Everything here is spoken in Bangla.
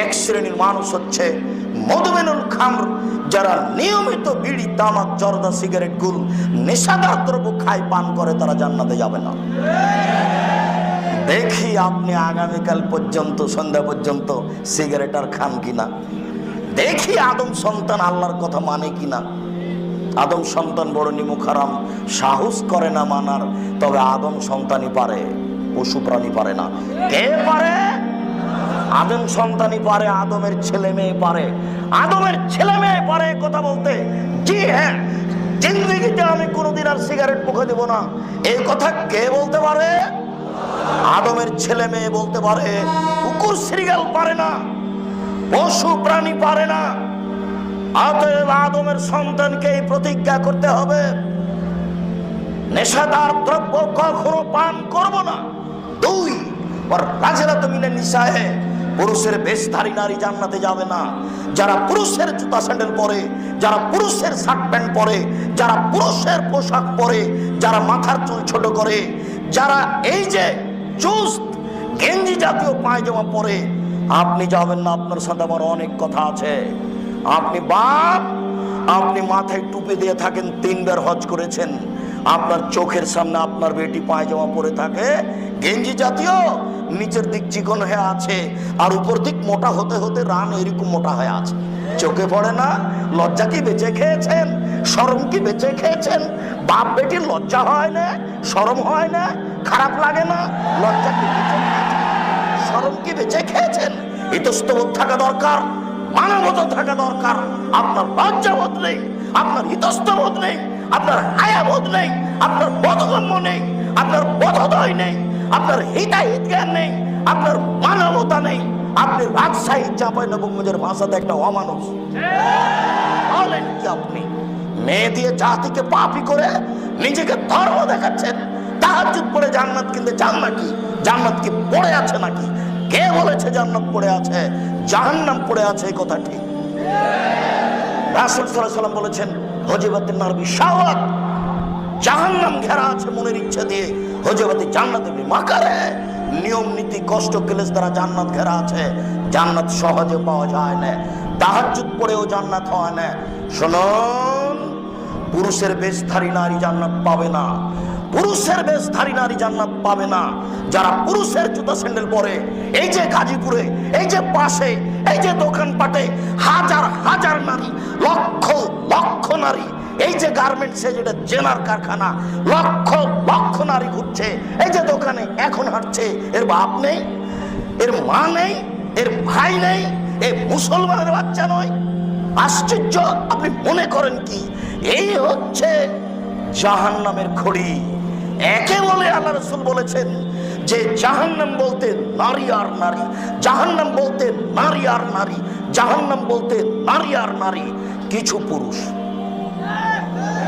এক শ্রেণির মানুষ হচ্ছে মধুমেনুল খামর, যারা নিয়মিত বিড়ি, তামাক, জর্দা, সিগারেট, গুল, নেশাদার দ্রব্য খায়, পান করে, তারা জান্নাতে যাবে না। দেখি আপনি আগামীকাল পর্যন্ত, সন্ধ্যা পর্যন্ত সিগারেট আর খান কিনা। দেখি আদম সন্তান আল্লাহর কথা মানে কিনা। আদম সন্তান বড় নিমুখারাম, সাহস করে না মানার, তবে আদম সন্তানই পারে, পশু প্রাণী পারে না। কে পারে? আদম সন্তানই পারে, আদমের ছেলে মেয়ে পারে। আদমের ছেলে মেয়ে পারে কথা বলতে। জি হ্যাঁ জিন্দগিতে আমি কোনোদিন আর সিগারেট মুখে দেব না। এই কথা কে বলতে পারে? আদমের ছেলে মেয়ে বলতে পারে, কুকুর শ্রীগাল পারে না, পশু প্রাণী পারে না। অতএব আদমের সন্তানকে প্রতিজ্ঞা করতে হবে। নেশাদার দ্রব্য কখনো পান করব না। পুরুষের বেশধারী নারী জান্নাতে যাবে না। যারা পুরুষের জুতা স্যান্ডেল পরে, যারা পুরুষের শার্ট প্যান্ট পরে, যারা পুরুষের পোশাক পরে, যারা মাথার চুল ছোট করে, যারা এই যে চুস্ত গেঞ্জি জাতীয় পায়জামা পরে, আপনি যাবেন না, আপনার সাথে আমার অনেক কথা আছে। আপনি বাপ, আপনি মাথায় টুপি দিয়ে থাকেন, তিনবার হজ করেছেন। আপনার চোখের সামনে আপনার বেটি পায়জামা পরে থাকে গেঞ্জি জাতীয়, নিচের দিক চিকন হয়ে আছে, আর উপর দিক মোটা হতে হতে রান এরকম মোটা হয়ে আছে। চোখে পড়ে না? লজ্জা কি বেঁচে খেয়েছেন? শরম কি বেঁচে খেয়েছেন? বাপ বেটির লজ্জা হয় না? শরম হয় না? খারাপ লাগে না? লজ্জা কি বেঁচে শরম কি বেঁচে খেয়েছেন? ইতস্তবোধ থাকা দরকার, মানবতা থাকা দরকার। আপনার লজ্জাবোধ নেই, আপনার ইতস্তবোধ নেই, আপনার হায়াবোধ নেই, আপনার বোধগম্য নেই, আপনার বোধোদয় নেই। আপনার হিতাহিত জ্ঞান নেই, আপনার মানবতা নেই, আপনি রাজশাহী চাপাই নবগঞ্জের ভাষাতে একটা অমানুষ। বলেন কি আপনি? মেয়ে দিয়ে জাতিকে পাপি করে নিজেকে ধর্ম দেখাচ্ছেন তাহাজুদ পড়ে জান্নাত কিনতে চান নাকি? জান্নাত কি পড়ে আছে নাকি? কে বলেছে জান্নাত পড়ে আছে? জাহান্নাম পড়ে আছে, এই কথা ঠিক। রাসুল সাল্লাম বলেছেন হজিবাতের নারবি শাহওয়াত জাহান্নাম ঘেরা আছে মনের ইচ্ছা দিয়ে। হজবাতি জান্নাতে মাকারে। নিয়ম নীতি, কষ্ট, ক্লেশ দ্বারা জান্নাত ঘেরা আছে। জান্নাত সহজে পাওয়া যায় না। তাহাজ্জুদ পড়েও জান্নাত হয় না। শুনুন, পুরুষের বেশধারী নারী জান্নাত পাবে না। পুরুষের বেশধারী নারী জান্নাত পাবে না। যারা পুরুষের জুতা স্যান্ডেল পরে, এই যে গাজীপুরে, এই যে পাশে, এই যে দোকানপাটে, হাজার হাজার নারী, লক্ষ লক্ষ নারী এই যে গার্মেন্টসে যেটা জেনার কারখানা, লক্ষ লক্ষ নারী ঘুরছে, এই যে দোকানে এখন হাঁটছে, এর বাপ নেই, এর মা নেই, এর ভাই নেই, এ মুসলমানের বাচ্চা নয়। আশ্চর্য, আপনি মনে করেন কি? এই হচ্ছে জাহান নামের খড়ি। একে বলে আল্লাহ রসুল বলেছেন যে জাহান্নাম বলতে নারী আর নারী, জাহান্নাম বলতে নারী আর নারী, জাহান্নাম বলতে নারী আর নারী, কিছু পুরুষ। É, é.